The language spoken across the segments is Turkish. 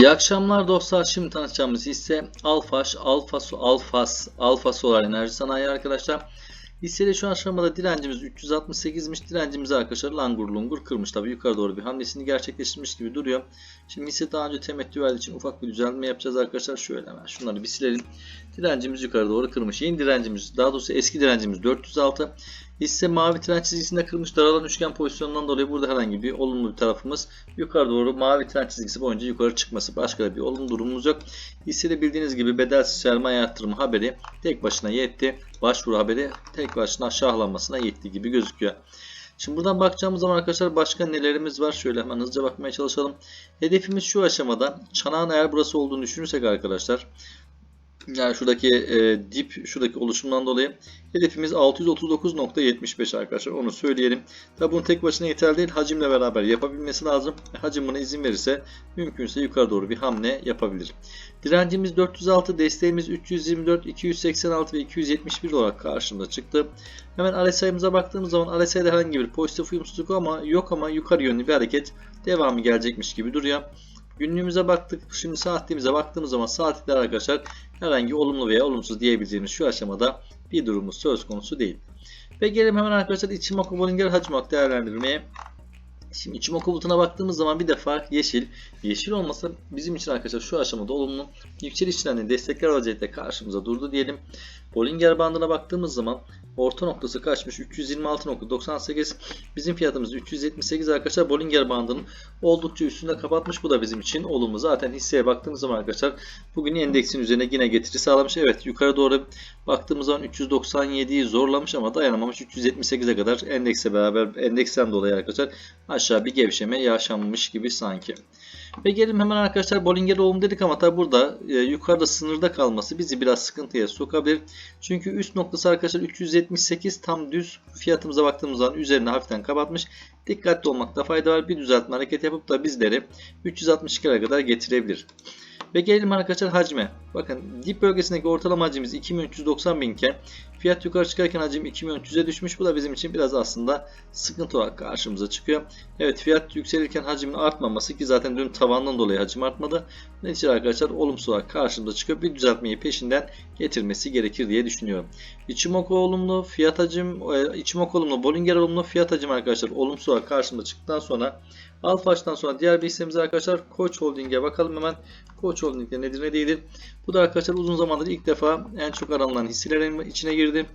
İyi akşamlar dostlar. Şimdi tanıtacağımız hisse Alfaş, Alfas, Alfas, Alfa Solar Enerji Sanayi arkadaşlar. Hissede şu aşamada direncimiz 368'miş. Direncimizi arkadaşlar langur lungur kırmış. Tabi yukarı doğru bir hamlesini gerçekleştirmiş gibi duruyor. Şimdi hisse daha önce temettü verdiği için ufak bir düzenleme yapacağız arkadaşlar. Şöyle hemen şunları bir silelim. Direncimiz yukarı doğru kırmış. Yeni direncimiz daha doğrusu eski direncimiz 406. Hisse mavi tren çizgisinde kırmış daralan üçgen pozisyonundan dolayı burada herhangi bir olumlu bir tarafımız yukarı doğru mavi tren çizgisi boyunca yukarı çıkması başka bir olumlu durumumuz yok. Hissede bildiğiniz gibi bedelsiz sermaye artırımı haberi tek başına yetti. Başvuru haberi tek başına şahlanmasına yetti gibi gözüküyor. Şimdi buradan bakacağımız zaman arkadaşlar başka nelerimiz var? Şöyle hemen hızlıca bakmaya çalışalım. Hedefimiz şu aşamada. Çanağın eğer burası olduğunu düşünürsek arkadaşlar yani şuradaki e, dip, şuradaki oluşumdan dolayı hedefimiz 639.75 arkadaşlar. Onu söyleyelim. Tabi bunun tek başına yeterli değil. Hacimle beraber yapabilmesi lazım. Hacim buna izin verirse mümkünse yukarı doğru bir hamle yapabilir. Direncimiz 406, desteğimiz 324, 286 ve 271 olarak karşımıza çıktı. Hemen RSI'mize baktığımız zaman RSI'de herhangi bir pozitif uyumsuzluk ama yok ama yukarı yönlü bir hareket devamı gelecekmiş gibi duruyor. Günlüğümüze baktık. Şimdi saatliğimize baktığımız zaman saatlikler arkadaşlar herhangi olumlu veya olumsuz diyebileceğimiz şu aşamada bir durumumuz söz konusu değil. Ve gelelim hemen arkadaşlar Ichimoku Bollinger Hacimok değerlendirmeye. Şimdi Ichimoku bulutuna baktığımız zaman bir defa yeşil. Yeşil olmasa bizim için arkadaşlar şu aşamada olumlu yükseliş trendini destekler vaziyette karşımıza durdu diyelim. Bollinger bandına baktığımız zaman orta noktası kaçmış? 326.98. Bizim fiyatımız 378 arkadaşlar. Bollinger bandının oldukça üstünde kapatmış. Bu da bizim için olumlu. Zaten hisseye baktığımız zaman arkadaşlar bugün endeksin üzerine yine getiri sağlamış. Evet yukarı doğru baktığımız zaman 397'yi zorlamış ama dayanamamış. 378'e kadar endekse beraber endeksten dolayı arkadaşlar aşağı bir gevşeme yaşanmış gibi sanki. Ve gelin hemen arkadaşlar Bollinger olum dedik ama tabi burada e, yukarıda sınırda kalması bizi biraz sıkıntıya sokabilir. Çünkü üst noktası arkadaşlar 378 tam düz fiyatımıza baktığımız zaman üzerine hafiften kapatmış. Dikkatli olmakta fayda var. Bir düzeltme hareket yapıp da bizleri 362'lere kadar getirebilir. Ve gelelim arkadaşlar hacme. Bakın dip bölgesindeki ortalama hacimiz 2390 binken fiyat yukarı çıkarken hacim 2300'e düşmüş. Bu da bizim için biraz aslında sıkıntı olarak karşımıza çıkıyor. Evet fiyat yükselirken hacmin artmaması ki zaten dün tavandan dolayı hacim artmadı. Neticede arkadaşlar olumsuz olarak karşımıza çıkıyor. Bir düzeltmeyi peşinden getirmesi gerekir diye düşünüyorum. Ichimoku olumlu, fiyat hacim, e, Ichimoku olumlu, Bollinger olumlu, fiyat hacim arkadaşlar olumsuz olarak karşımıza çıktıktan sonra Alfaç'tan sonra diğer bir hissemiz arkadaşlar Koç Holding'e bakalım hemen. Koç Holding'de nedir ne değildir. Bu da arkadaşlar uzun zamandır ilk defa en çok aranılan hisselerin içine girdi.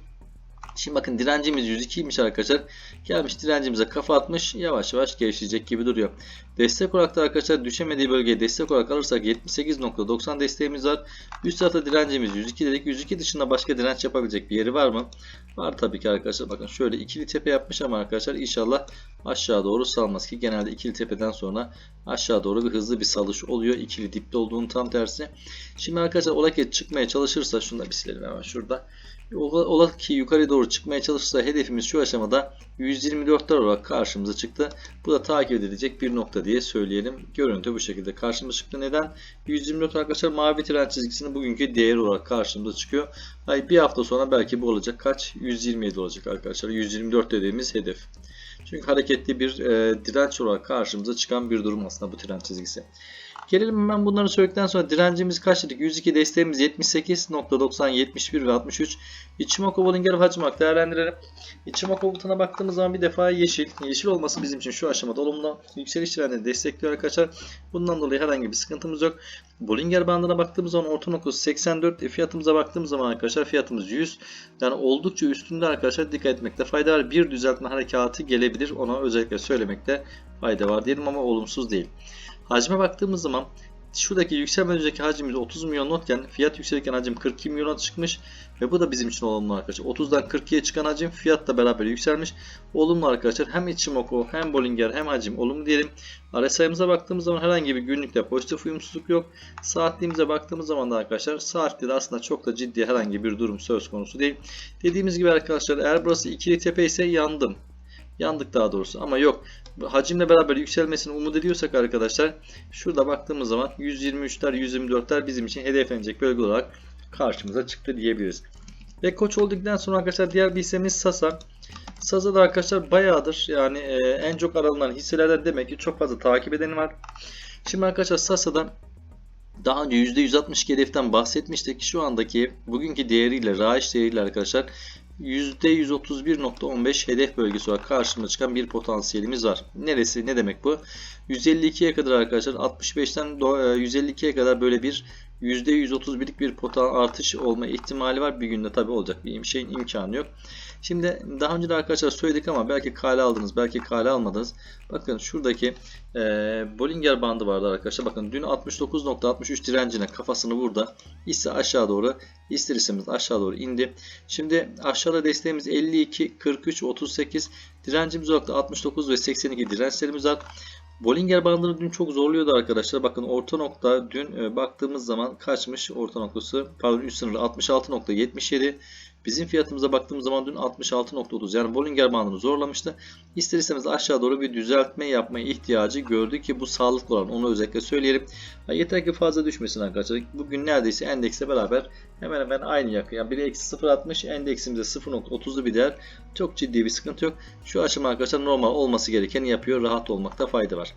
Şimdi bakın direncimiz 102'ymiş arkadaşlar. Gelmiş direncimize kafa atmış. Yavaş yavaş gevşeyecek gibi duruyor. Destek olarak da arkadaşlar düşemediği bölgeye destek olarak alırsak 78.90 desteğimiz var. Üst tarafta direncimiz 102 dedik. 102 dışında başka direnç yapabilecek bir yeri var mı? Var tabii ki arkadaşlar. Bakın şöyle ikili tepe yapmış ama arkadaşlar inşallah aşağı doğru salmaz ki genelde ikili tepeden sonra aşağı doğru bir hızlı bir salış oluyor. İkili dipte olduğunun tam tersi. Şimdi arkadaşlar ola ki çıkmaya çalışırsa şunu da bir silelim hemen şurada. Ola ki yukarı doğru çıkmaya çalışırsa hedefimiz şu aşamada 124'ler olarak karşımıza çıktı. Bu da takip edilecek bir nokta diye söyleyelim. Görüntü bu şekilde karşımıza çıktı. Neden? 124 arkadaşlar mavi tren çizgisinin bugünkü değeri olarak karşımıza çıkıyor. Ay bir hafta sonra belki bu olacak. Kaç? 127 olacak arkadaşlar. 124 dediğimiz hedef. Çünkü hareketli bir e, direnç olarak karşımıza çıkan bir durum aslında bu tren çizgisi. Gelelim hemen bunları söyledikten sonra direncimiz kaç dedik? 102 desteğimiz 78.90, 71 ve 63. Ichimoku Bollinger Hacmak değerlendirelim. Ichimoku butona baktığımız zaman bir defa yeşil. Yeşil olması bizim için şu aşamada olumlu. Yükseliş trendini destekliyor arkadaşlar. Bundan dolayı herhangi bir sıkıntımız yok. Bollinger bandına baktığımız zaman orta noktası 84. E, fiyatımıza baktığımız zaman arkadaşlar fiyatımız 100. Yani oldukça üstünde arkadaşlar dikkat etmekte fayda var. Bir düzeltme harekatı gelebilir. Ona özellikle söylemekte fayda var diyelim ama olumsuz değil. Hacme baktığımız zaman şuradaki yükselmeden önceki hacmimiz 30 milyon notken fiyat yükselirken hacim 42 milyona çıkmış ve bu da bizim için olumlu arkadaşlar. 30'dan 42'ye çıkan hacim fiyatla beraber yükselmiş. Olumlu arkadaşlar. Hem Ichimoku hem Bollinger hem hacim olumlu diyelim. RSI'mize baktığımız zaman herhangi bir günlükte pozitif uyumsuzluk yok. Saatliğimize baktığımız zaman da arkadaşlar saatte de aslında çok da ciddi herhangi bir durum söz konusu değil. Dediğimiz gibi arkadaşlar eğer burası ikili tepe ise yandım. Yandık daha doğrusu ama yok. Hacimle beraber yükselmesini umut ediyorsak arkadaşlar şurada baktığımız zaman 123'ler 124'ler bizim için hedeflenecek bölge olarak karşımıza çıktı diyebiliriz. Ve koç olduktan sonra arkadaşlar diğer bir hissemiz Sasa. Sasa da arkadaşlar bayağıdır yani e, en çok aralınan hisselerden demek ki çok fazla takip edeni var. Şimdi arkadaşlar Sasa'da Daha önce %162 hedeften bahsetmiştik. Şu andaki bugünkü değeriyle, raiş değeriyle arkadaşlar %131.15 hedef bölgesi olarak karşımıza çıkan bir potansiyelimiz var. Neresi? Ne demek bu? 152'ye kadar arkadaşlar 65'ten 152'ye kadar böyle bir %131'lik bir potan artış olma ihtimali var. Bir günde tabi olacak bir şeyin imkanı yok. Şimdi daha önce de arkadaşlar söyledik ama belki kale aldınız, belki kale almadınız. Bakın şuradaki e, Bollinger bandı vardı arkadaşlar. Bakın dün 69.63 direncine kafasını burada. ise aşağı doğru, ister istemez aşağı doğru indi. Şimdi aşağıda desteğimiz 52, 43, 38. Direncimiz olarak da 69 ve 82 dirençlerimiz var. Bollinger bandını dün çok zorluyordu arkadaşlar. Bakın orta nokta dün e, baktığımız zaman kaçmış orta noktası? Pardon üst sınırı 66.77. Bizim fiyatımıza baktığımız zaman dün 66.30 yani Bollinger bandını zorlamıştı. İster istemez aşağı doğru bir düzeltme yapmaya ihtiyacı gördü ki bu sağlıklı olan onu özellikle söyleyelim. yeter ki fazla düşmesin arkadaşlar. Bugün neredeyse endekse beraber hemen hemen aynı yakın. Yani biri eksi 0.60 endeksimizde 0.30'lu bir değer. Çok ciddi bir sıkıntı yok. Şu aşama arkadaşlar normal olması gerekeni yapıyor. Rahat olmakta fayda var.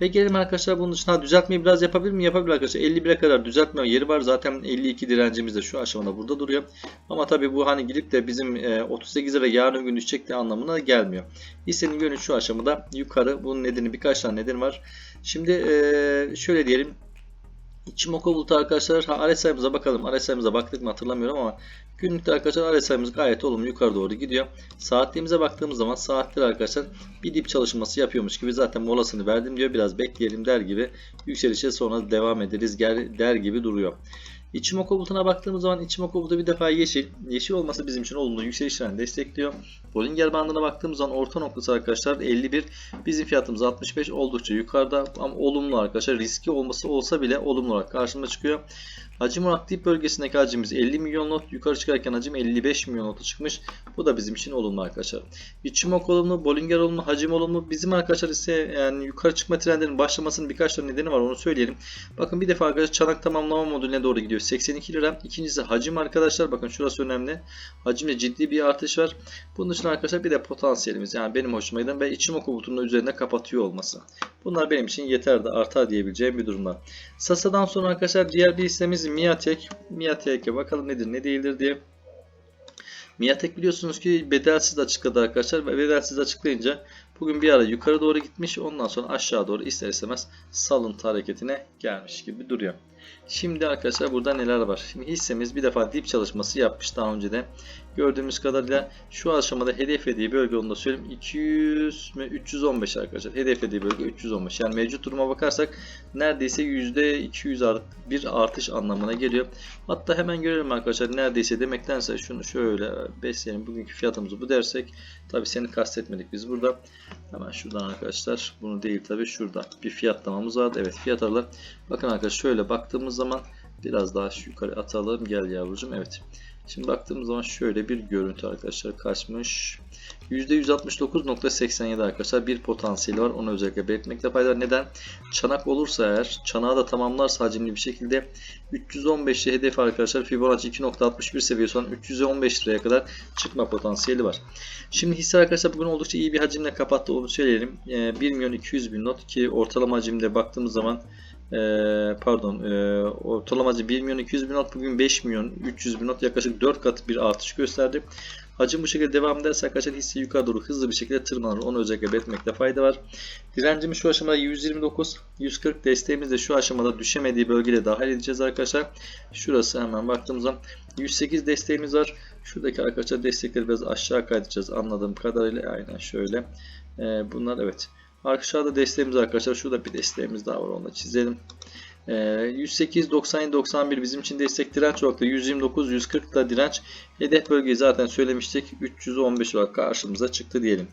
Ve gelelim arkadaşlar bunun dışında düzeltmeyi biraz yapabilir mi? Yapabilir arkadaşlar. 51'e kadar düzeltme yeri var. Zaten 52 direncimiz de şu aşamada burada duruyor. Ama tabii bu hani gidip de bizim 38'e ve yarın gün düşecek de anlamına gelmiyor. Hissenin yönü şu aşamada yukarı. Bunun nedeni birkaç tane neden var. Şimdi şöyle diyelim. Ichimoku bulutu arkadaşlar RSI'mize bakalım. RSI'mize baktık mı hatırlamıyorum ama günlükte arkadaşlar RSI'miz gayet olumlu yukarı doğru gidiyor. Saatliğimize baktığımız zaman saatler arkadaşlar bir dip çalışması yapıyormuş gibi zaten molasını verdim diyor. Biraz bekleyelim der gibi yükselişe sonra devam ederiz der gibi duruyor. İçimoku bulutuna baktığımız zaman İçimoku bulutu bir defa yeşil. Yeşil olması bizim için olumlu yükseliş trendini destekliyor. Bollinger bandına baktığımız zaman orta noktası arkadaşlar 51. Bizim fiyatımız 65 oldukça yukarıda ama olumlu arkadaşlar. Riski olması olsa bile olumlu olarak karşımıza çıkıyor. Hacim dip bölgesindeki hacimimiz 50 milyon not. Yukarı çıkarken hacim 55 milyon nota çıkmış. Bu da bizim için olumlu arkadaşlar. İçimok olumlu, Bollinger olumlu, hacim olumlu. Bizim arkadaşlar ise yani yukarı çıkma trendinin başlamasının birkaç tane nedeni var onu söyleyelim. Bakın bir defa arkadaşlar çanak tamamlama modülüne doğru gidiyor. 82 lira. İkincisi hacim arkadaşlar. Bakın şurası önemli. Hacimde ciddi bir artış var. Bunun dışında arkadaşlar bir de potansiyelimiz. Yani benim hoşuma giden ve içimok bulutunun üzerinde kapatıyor olması. Bunlar benim için yeter de artar diyebileceğim bir durumlar. Sasa'dan sonra arkadaşlar diğer bir hissemiz Miatek. Miatek'e bakalım nedir ne değildir diye. Miatek biliyorsunuz ki bedelsiz açıkladı arkadaşlar bedelsiz açıklayınca bugün bir ara yukarı doğru gitmiş ondan sonra aşağı doğru ister istemez salıntı hareketine gelmiş gibi duruyor. Şimdi arkadaşlar burada neler var? Şimdi hissemiz bir defa dip çalışması yapmış daha önce de. Gördüğümüz kadarıyla şu aşamada hedeflediği bölge onu da söyleyeyim 200 ve 315 arkadaşlar. Hedeflediği bölge 315. Yani mevcut duruma bakarsak neredeyse %200 art, bir artış anlamına geliyor. Hatta hemen görelim arkadaşlar neredeyse demektense şunu şöyle besleyelim. Bugünkü fiyatımızı bu dersek tabi seni kastetmedik biz burada. Hemen şuradan arkadaşlar bunu değil tabi şurada bir fiyatlamamız vardı. Evet fiyat aralar. Bakın arkadaşlar şöyle baktığımız zaman biraz daha yukarı atalım. Gel yavrucuğum. Evet. Şimdi baktığımız zaman şöyle bir görüntü arkadaşlar kaçmış. %169.87 arkadaşlar bir potansiyeli var. Onu özellikle belirtmekte fayda var. Neden? Çanak olursa eğer çanağı da tamamlarsa hacimli bir şekilde 315'li hedef arkadaşlar Fibonacci 2.61 seviyesi olan 315 liraya kadar çıkma potansiyeli var. Şimdi hisse arkadaşlar bugün oldukça iyi bir hacimle kapattı. Onu söyleyelim. 1 milyon 200 bin not ki ortalama hacimde baktığımız zaman ee, pardon e, ortalamacı 1 milyon 200 bin not bugün 5 milyon 300 bin not yaklaşık 4 kat bir artış gösterdi. Hacim bu şekilde devam ederse arkadaşlar hisse yukarı doğru hızlı bir şekilde tırmanır. Onu özellikle belirtmekte fayda var. Direncimiz şu aşamada 129, 140 desteğimiz de şu aşamada düşemediği bölgede dahil edeceğiz arkadaşlar. Şurası hemen baktığımızda 108 desteğimiz var. Şuradaki arkadaşlar destekleri biraz aşağı kaydedeceğiz anladığım kadarıyla. Aynen şöyle. Ee, bunlar evet. Aşağıda desteğimiz arkadaşlar. Şurada bir desteğimiz daha var. Onu da çizelim. 108, 97, 91 bizim için destek direnç olarak da 129, 140 da direnç. Hedef bölgeyi zaten söylemiştik. 315 olarak karşımıza çıktı diyelim.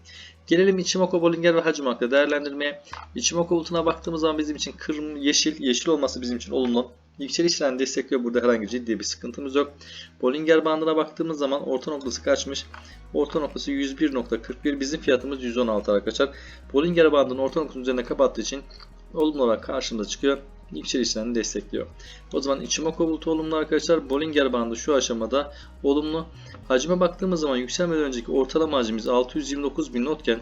Gelelim Ichimoku Bollinger ve hacim hakkında değerlendirmeye. Ichimoku bulutuna baktığımız zaman bizim için kırmızı, yeşil, yeşil olması bizim için olumlu. Yükseliş trendi destekliyor. Burada herhangi ciddi bir sıkıntımız yok. Bollinger bandına baktığımız zaman orta noktası kaçmış? Orta noktası 101.41. Bizim fiyatımız 116 arkadaşlar. Bollinger bandının orta noktasının üzerine kapattığı için olumlu olarak karşımıza çıkıyor. Yükselişlerini destekliyor. O zaman Ichimoku bulutu olumlu arkadaşlar. Bollinger bandı şu aşamada olumlu. Hacime baktığımız zaman yükselmeden önceki ortalama hacimiz 629 bin notken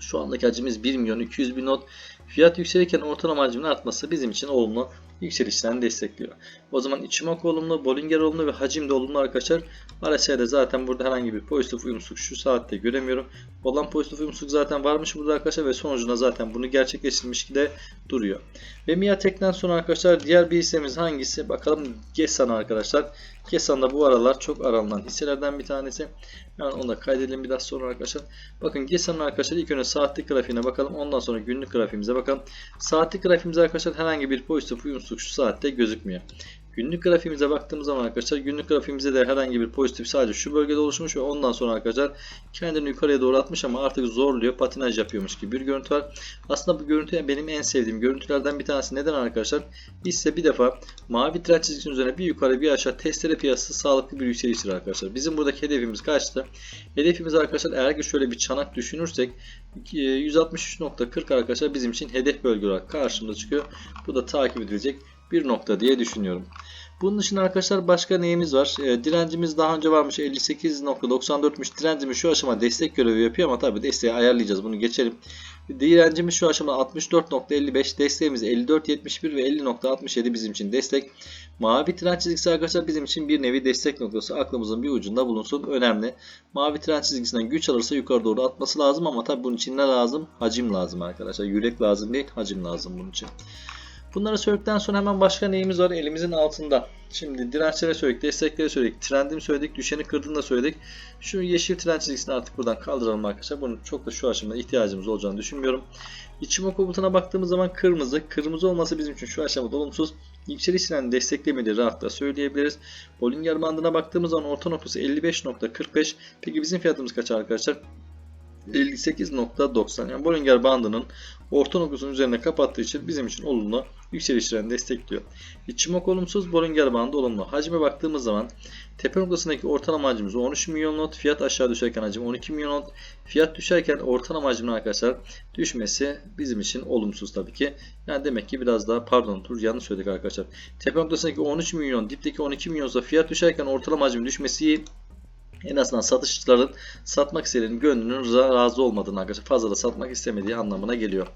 şu andaki hacimiz 1 milyon 200 bin not. Fiyat yükselirken ortalama hacmin artması bizim için olumlu. Yükselişlerini destekliyor. O zaman Ichimoku olumlu, Bollinger olumlu ve hacim de olumlu arkadaşlar. RSI'de zaten burada herhangi bir pozitif uyumsuzluk şu saatte göremiyorum. Olan pozitif uyumsuzluk zaten varmış burada arkadaşlar ve sonucunda zaten bunu gerçekleştirmiş de duruyor. Ve Miatek'ten sonra arkadaşlar diğer bir hissemiz hangisi? Bakalım Gesan arkadaşlar. Gesan da bu aralar çok aranan hisselerden bir tanesi. Yani onu da kaydedelim biraz sonra arkadaşlar. Bakın Gesan'ın arkadaşlar ilk önce saatlik grafiğine bakalım. Ondan sonra günlük grafiğimize bakalım. Saatlik grafiğimize arkadaşlar herhangi bir pozitif uyumsuzluk şu saatte gözükmüyor. Günlük grafiğimize baktığımız zaman arkadaşlar günlük grafiğimizde de herhangi bir pozitif sadece şu bölgede oluşmuş ve ondan sonra arkadaşlar kendini yukarıya doğru atmış ama artık zorluyor patinaj yapıyormuş gibi bir görüntü var. Aslında bu görüntü benim en sevdiğim görüntülerden bir tanesi. Neden arkadaşlar? Hisse bir defa mavi trend çizgisinin üzerine bir yukarı bir aşağı testere piyasası sağlıklı bir yükseliştir arkadaşlar. Bizim buradaki hedefimiz kaçtı? Hedefimiz arkadaşlar eğer ki şöyle bir çanak düşünürsek 163.40 arkadaşlar bizim için hedef bölge olarak karşımıza çıkıyor. Bu da takip edilecek bir nokta diye düşünüyorum. Bunun dışında arkadaşlar başka neyimiz var? E, direncimiz daha önce varmış 58.94'müş. Direncimiz şu aşama destek görevi yapıyor ama tabi desteği ayarlayacağız. Bunu geçelim. Direncimiz şu aşamada 64.55, desteğimiz 54.71 ve 50.67 bizim için destek. Mavi tren çizgisi arkadaşlar bizim için bir nevi destek noktası. Aklımızın bir ucunda bulunsun. Önemli. Mavi tren çizgisinden güç alırsa yukarı doğru atması lazım ama tabi bunun için ne lazım? Hacim lazım arkadaşlar. Yürek lazım değil, hacim lazım bunun için. Bunları söyledikten sonra hemen başka neyimiz var elimizin altında. Şimdi dirençlere söyledik, desteklere söyledik, trendimi söyledik, düşeni kırdığını da söyledik. Şu yeşil trend çizgisini artık buradan kaldıralım arkadaşlar. Bunun çok da şu aşamada ihtiyacımız olacağını düşünmüyorum. İçimoku butona baktığımız zaman kırmızı. Kırmızı olması bizim için şu aşamada olumsuz. Yükseliş trendini desteklemediği rahatlıkla söyleyebiliriz. Bollinger bandına baktığımız zaman orta noktası 55.45. Peki bizim fiyatımız kaç arkadaşlar? 58.90 yani Bollinger bandının orta noktasının üzerine kapattığı için bizim için olumlu yükselişlerini destekliyor. İçimok olumsuz, Bollinger bandı olumlu. Hacme baktığımız zaman tepe noktasındaki ortalama hacmimiz 13 milyon not, fiyat aşağı düşerken hacim 12 milyon not, fiyat düşerken ortalama hacmin arkadaşlar düşmesi bizim için olumsuz tabii ki. Yani demek ki biraz daha pardon dur yanlış söyledik arkadaşlar. Tepe noktasındaki 13 milyon, dipteki 12 milyonsa fiyat düşerken ortalama hacmin düşmesi. En azından satışçıların satmak isteyenin gönlünün razı olmadığını arkadaşlar fazla da satmak istemediği anlamına geliyor.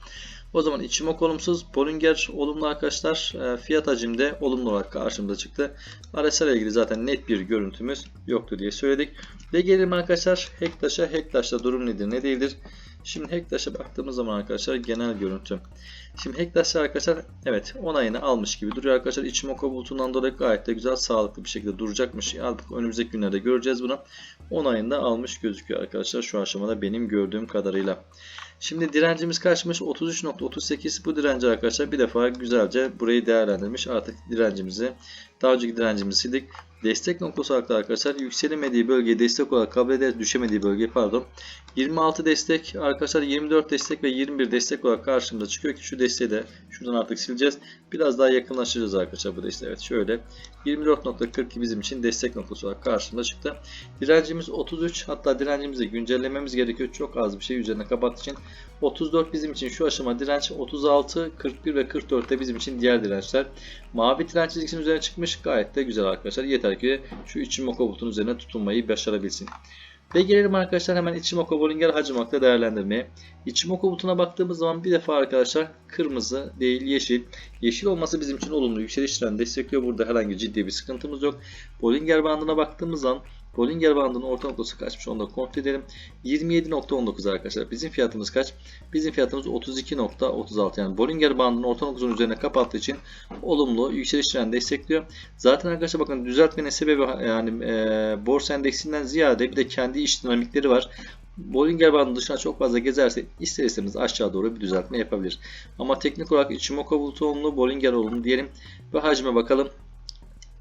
O zaman içimok olumsuz, Bollinger olumlu arkadaşlar. E, fiyat hacimde olumlu olarak karşımıza çıktı. RSI ile ilgili zaten net bir görüntümüz yoktu diye söyledik. Ve gelelim arkadaşlar Hektaş'a. Hektaş'ta durum nedir ne değildir? Şimdi Hektaş'a baktığımız zaman arkadaşlar genel görüntü. Şimdi Hektaş'ta arkadaşlar evet onayını almış gibi duruyor arkadaşlar. İçimoku bulutundan dolayı gayet de güzel sağlıklı bir şekilde duracakmış. Artık önümüzdeki günlerde göreceğiz bunu. Onayını da almış gözüküyor arkadaşlar şu aşamada benim gördüğüm kadarıyla. Şimdi direncimiz kaçmış? 33.38 bu direnci arkadaşlar bir defa güzelce burayı değerlendirmiş. Artık direncimizi daha önceki direncimizi sildik. Destek noktası arkadaşlar yükselemediği bölgeyi destek olarak kabul ederiz. Düşemediği bölge pardon. 26 destek arkadaşlar 24 destek ve 21 destek olarak karşımıza çıkıyor ki şu desteği de şuradan artık sileceğiz. Biraz daha yakınlaşacağız arkadaşlar bu desteği. Evet şöyle 24.42 bizim için destek noktası olarak karşımıza çıktı. Direncimiz 33 hatta direncimizi güncellememiz gerekiyor. Çok az bir şey üzerine kapattığı için 34 bizim için şu aşama direnç 36, 41 ve 44 de bizim için diğer dirençler. Mavi direnç çizgisinin üzerine çıkmış gayet de güzel arkadaşlar. Yeter ki şu Ichimoku bulutun üzerine tutunmayı başarabilsin. Ve gelelim arkadaşlar hemen Ichimoku Bollinger Hacimak'ta değerlendirmeye. Ichimoku bulutuna baktığımız zaman bir defa arkadaşlar kırmızı değil yeşil. Yeşil olması bizim için olumlu yükseliş trendi destekliyor. Burada herhangi ciddi bir sıkıntımız yok. Bollinger bandına baktığımız zaman Bollinger bandının orta noktası kaçmış onu da kontrol edelim. 27.19 arkadaşlar. Bizim fiyatımız kaç? Bizim fiyatımız 32.36 yani Bollinger bandının orta noktasının üzerine kapattığı için olumlu yükseliş trendi destekliyor. Zaten arkadaşlar bakın düzeltmenin sebebi yani e, borsa endeksinden ziyade bir de kendi iş dinamikleri var. Bollinger bandı dışına çok fazla gezerse ister istemez aşağı doğru bir düzeltme yapabilir. Ama teknik olarak Ichimoku bulutu olumlu, Bollinger olumlu diyelim ve hacme bakalım.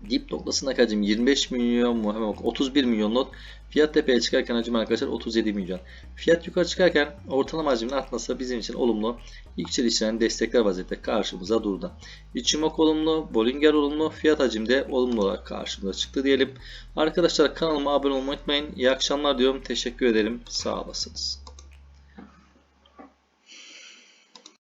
Dip noktasındaki hacim 25 milyon mu? Hemen 31 milyon not. Fiyat tepeye çıkarken hacim arkadaşlar 37 milyon. Fiyat yukarı çıkarken ortalama hacmin artması bizim için olumlu. Yükselişlerin destekler vaziyette karşımıza durdu. Ichimoku olumlu, Bollinger olumlu, fiyat hacimde olumlu olarak karşımıza çıktı diyelim. Arkadaşlar kanalıma abone olmayı unutmayın. İyi akşamlar diyorum. Teşekkür ederim. Sağ olasınız.